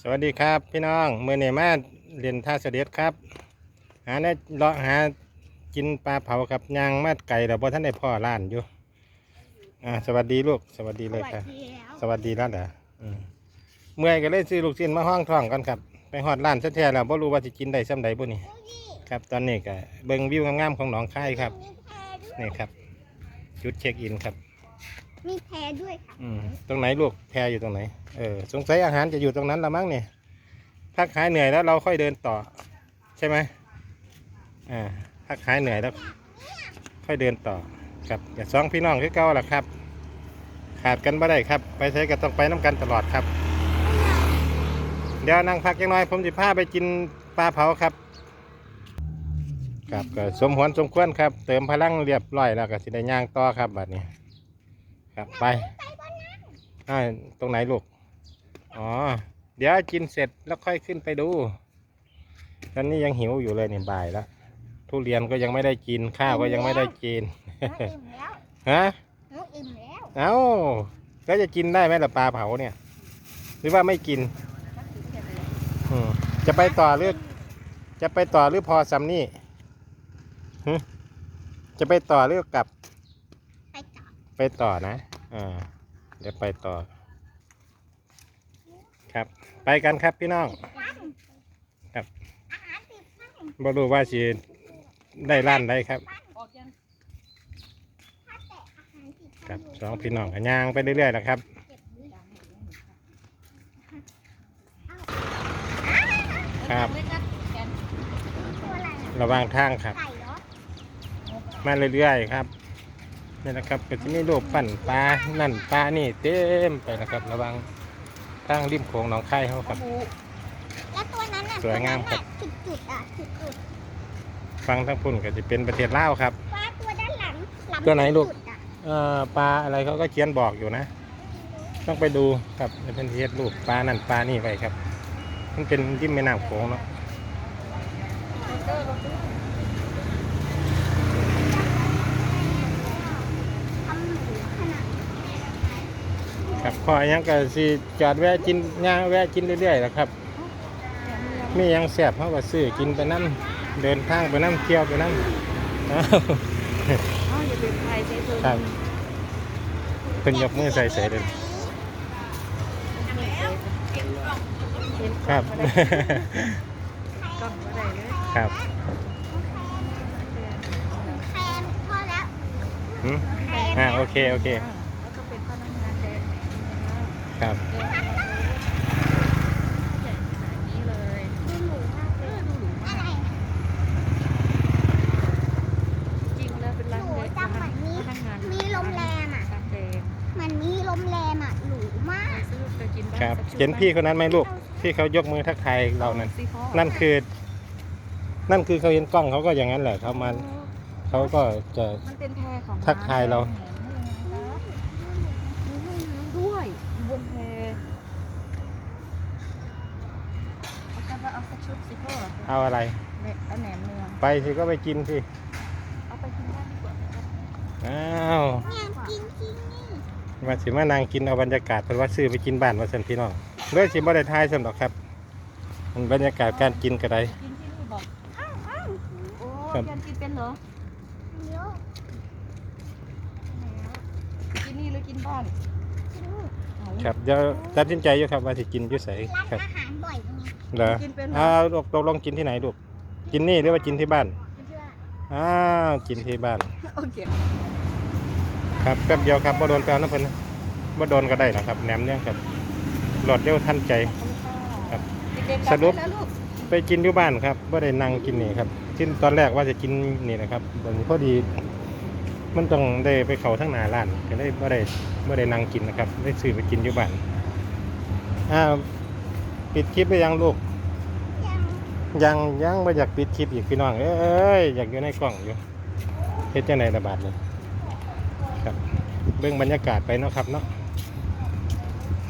สวัสดีครับพี่น้องเมื่อเนี่ยมาเรียนท่าเสด็จครับ หาเนี่ยเลาะหากินปลาเผากับยางมาดไก่แต่พอท่านได้พ่อร้านอยู่อ่าสวัสดีลูกสวัสดีเลยครับสวัสดีแล้วเหรออืมเมื่อยก็เลยซื้อลูกชิ้นมาห้องท้องกันครับ ไปหอดร้านซะแท้แล้วบ่รู้ว่าจะกินได้ซ้ำใดบ่นี่ครับตอนนี้ก็เบิ่งวิวงามๆของหนองคายครับนี่ครับ จุดเช็คอินครับ มีแพรด้วยค่ะอืมตรงไหนลูกแพรอยู่ตรงไหน เออสงสัยอาหารจะอยู่ตรงนั้นละมั้งเนี่ยพักหายเหนื่อยแล้วเราค่อยเดินต่อ ใช่ไหมอ่าพักหายเหนื่อยแล้ว ค่อยเดินต่อครับอย่าสองพี่น้องคือเก่าล่ะครับ ขาดกันไม่ได้ครับ ไปใช้ก็ต้องไปน้ำกันตลอดครับ เดี๋ยวนั่งพักยังน้อย ผมจะพาไปกินปลาเผาครับครับก็สมหวนสมควรครับ เติมพลังเรียบร้อยแล้วก็สิได้ย่างต่อครับบัดนี้ ครับไปอ่าตรงไหนลูก อ๋อ เดี๋ยวกินเสร็จแล้วค่อยขึ้นไปดูตอนนี้ยังหิวอยู่เลยเนี่ยบ่ายแล้วทุเรียนก็ยังไม่ได้กินข้าวก็ยังไม่ได้กินหนูอิ่มแล้วฮะหนูอิ่มแล้วเอ้าแล้วจะกินได้ไหมล่ะปลาเผาเนี่ย หรือว่าไม่กินอืมจะไปต่อหรือจะไปต่อหรือพอซัมนี่หึจะไปต่อหรือกลับไปต่อ ไปต่อนะอ่าเดี๋ยวไปต่อ ครับ ไปกันครับพี่น้อง ครับอาหารติดฟันบ่รู้ว่าสิได้ร้านใดครับ ครับสองพี่น้องก็ย่างไปเรื่อยๆนะครับครับ ระว่างทางครับ มาเรื่อยๆครับ นี่นะครับก็จะมีรูปปั่นปลานั่นปลานี่เต็มไปนะครับ ระหวังทางริมโขงหนองคายเขาครับ แล้วตัวนั้นน่ะสวยงามครับ จุดจุดๆอะจุดจุดฟังทั้งพุ่นก็จะเป็นประเทศลาวครับ ๆปลาตัวด้านหลังหลังตัวไหนลูก จุดๆอะเอ่อปลาอะไรเขาก็เขียนบอกอยู่นะ ต้องไปดูครับในเป็นเทศรูปปลานั่นปลานี่ไปครับ มันเป็นริมแม่น้ำโขงเนาะ ทำหนูขนาดนี้ ครับ พอหยังก็สิจอดแวะกินย่างแวะกินเรื่อยๆแหละครับ มีหยังแสบเขาก็ซื้อกินไปนั่นเดินทางไปนั่นเที่ยวไปนั่นอ้าวอ๋ออย่าเป็นใครใช้เธอครับเพิ่นยกมือใส่ใส่เดินครับกล้องก็ได้เลยครับแพรพอแล้วหืมแพรอ่าโอเค โอเค แล้วก็เป็นพนักงานแดน ครับใหญ่ขนาดนี้เลยดูหนูมากเอเลยอดูหรูอะมากไรจริงแล้วเป็นร้านหนูเล็กจำเหมือนมีพนักงานมีโรงแรมอะการแดงเหมันมีโรงแรมอะหรูมากซื้อไปกินบ้างครับสักชุดเห็นพี่คนนั้นไหมลูก ที่เขายกมือทักทายเรานั่นสิพ่อนั่นคือ นั่นคือเขาเห็นกล้องเขาก็อย่างนั้นแหละเขามาเขาก็จะมันเป็นแพรของทักทายเรา ด้วยบนแพ เอาจะเอาสักชุดสิพ่อเอาอะไรเนี่ยเอาแหนมเนืองไปสิก็ไปกินสิ เอาไปกินบ้านดีกว่าไหมครับอ้าวเนี่ยกินที่นี่มาสิมานางกินเอาบรรยากาศเป็นว่าซื้อไปกินบ้านมาสันพี่น้องด้วยสิบ่ได้ทายสันหรอกครับมันบรรยากาศการกินก็ได้กินที่นี่บอกอ้าวอ้าวโอ้ครับแกนกินเป็นเหรอเดี๋ยวกินนี่หรือกินบ้านกินลูกเอา ครับเดี๋ยวตัดสินใจอยู่ครับว่าสิกินอยู่ไสร้านครับอาหารบ่อยไงเหรอกินเป็นเหรออ้าวตกตกลงกินที่ไหนลูกกินนี่หรือว่ากินที่บ้านกินเพื่ออ้าวกินที่บ้าน โอเคครับแป๊บเดียวครับบ่โดนแปลน้ำเพิ่นนะบ่โดนก็ได้นะครับแหนมเนี่ยครับหลอดเร็วทันใจ ครับเด็กๆสรุปกลับได้แล้วลูกไปกินอยู่บ้านครับบ่ได้นั่งกินนี่ครับที่ตอนแรกว่าจะกินนี่นะครับตอนนี้พอดี มันต้องได้ไปเขาทั้งหนาร้านก็ได้บ่ได้บ่ได้นั่งกินนะครับ ได้ซื้อไปกินอยู่บ้านอ่าปิดคลิปไปยังลูกยังยังไม่อยากปิดคลิปอีกพี่น้องเอ้ยอยากอยู่ในกล้องอยู่เฮ็ดจังไดระบาดเลยครับ เบิ่งบรรยากาศไปเนาะครับเนาะ